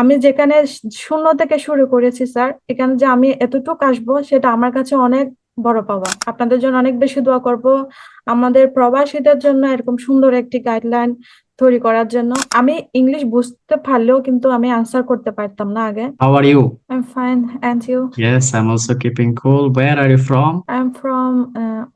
আমি যেখানে শূন্য থেকে শুরু করেছি স্যার এখানে যে আমি এতটুকু আসব সেটা আমার কাছে অনেক বড় পাওয়া আপনাদের জন্য অনেক বেশি দোয়া করব আমাদের প্রবাসীদের জন্য এরকম সুন্দর একটি গাইডলাইন তৈরি করার জন্য আমি ইংলিশ বুঝতে পারলেও কিন্তু আমি আনসার করতে পারতাম না আগে How are you? I fine and you Yes, I'm also keeping cool. Where are you from? I am from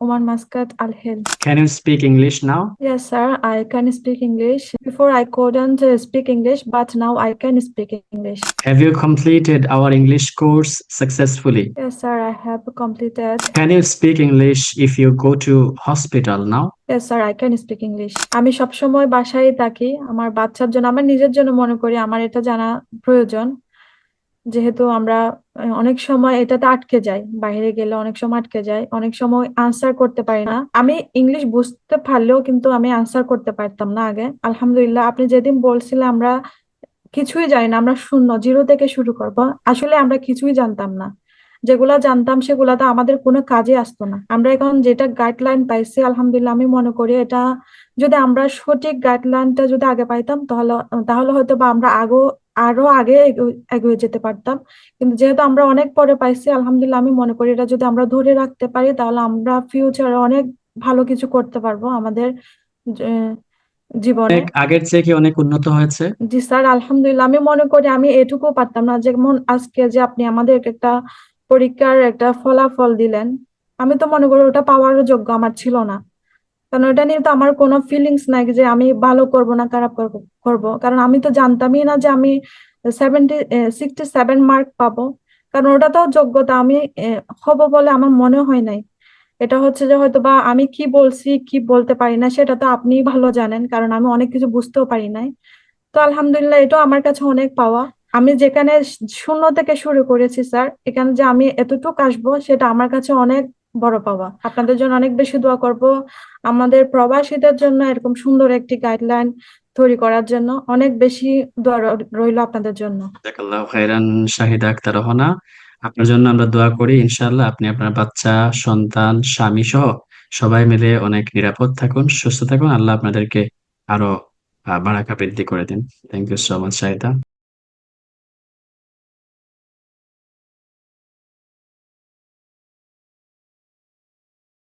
Oman Muscat Al Hail Can you speak English now? Yes, sir. I can speak English. Before I couldn't uh, speak English, but now I can speak English. Have you completed our English course successfully? Yes, sir. I have completed. Can you speak English if you go to hospital now? Yes, sir. I can speak English. আমি সবসময় বাসায় থাকি আমার বাচ্চার জন্য আমার নিজের জন্য মনে করি আমার এটা জানা প্রয়োজন যেহেতু আমরা অনেক সময় এটাতে আটকে যাই, বাইরে গেলে অনেক সময় আটকে যাই, অনেক সময় আনসার করতে পারি না। আমি ইংলিশ বুঝতে পারলেও কিন্তু আমি আনসার করতে পারতাম না আগে। আলহামদুলিল্লাহ, আপনি যেদিন বলছিলেন আমরা কিছুই জানি না, আমরা শূন্য জিরো থেকে শুরু করব, আসলে আমরা কিছুই জানতাম না। যেগুলা জানতাম সেগুলা তো আমাদের কোনো কাজে আসতো না। আমরা এখন যেটা গাইডলাইন পাইছি, আলহামদুলিল্লাহ, আমি মনে করি এটা যদি আমরা সঠিক গাইডলাইনটা যদি আগে পাইতাম তাহলে তাহলে হয়তো বা আমরা আগো আরও আগে এগো- এগিয়ে যেতে পারতাম। কিন্তু যেহেতু আমরা অনেক পরে পাইছি আলহামদুলিল্লাহ আমি মনে করি এটা যদি আমরা ধরে রাখতে পারি তাহলে আমরা ফিউচারে অনেক ভালো কিছু করতে পারব আমাদের জীবনে। আগের চেয়ে কি অনেক উন্নত হয়েছে? জি স্যার আলহামদুলিল্লাহ। আমি মনে করি আমি এটুকু পারতাম না যেমন আজকে যে আপনি আমাদের একটা পরীক্ষার একটা ফলাফল দিলেন আমি তো মনে করি ওটা পাওয়ারও যোগ্য আমার ছিল না। কারণ ওটা নিয়ে তো আমার কোনো ফিলিংস নাই যে আমি ভালো করব না খারাপ করব কারণ আমি তো জানতামই না যে আমি সেভেন্টি সিক্সটি সেভেন মার্ক পাবো। কারণ ওটা তো যোগ্যতা, আমি হব বলে আমার মনে হয় নাই। এটা হচ্ছে যে হয়তো বা আমি কি বলছি, কি বলতে পারি না, সেটা তো আপনিই ভালো জানেন, কারণ আমি অনেক কিছু বুঝতেও পারি নাই। তো আলহামদুলিল্লাহ, এটাও আমার কাছে অনেক পাওয়া। আমি যেখানে শূন্য থেকে শুরু করেছি, স্যার, এখানে যে আমি এতটুকু আসব, সেটা আমার কাছে অনেক বড় পাওয়া। আপনাদের জন্য অনেক বেশি দোয়া করব। আমাদের প্রবাসীদের জন্য এরকম সুন্দর একটি গাইডলাইন তৈরি করার জন্য অনেক বেশি দোয়া রইল আপনাদের জন্য। শাহিদা আক্তার রহনা। আপনার জন্য আমরা দোয়া করি, ইনশাআল্লাহ আপনি আপনার বাচ্চা, সন্তান, স্বামী সহ সবাই মিলে অনেক নিরাপদ থাকুন, সুস্থ থাকুন। আল্লাহ আপনাদেরকে আরও বারাকা বৃদ্ধি করে দিন। Thank you so much Shahida.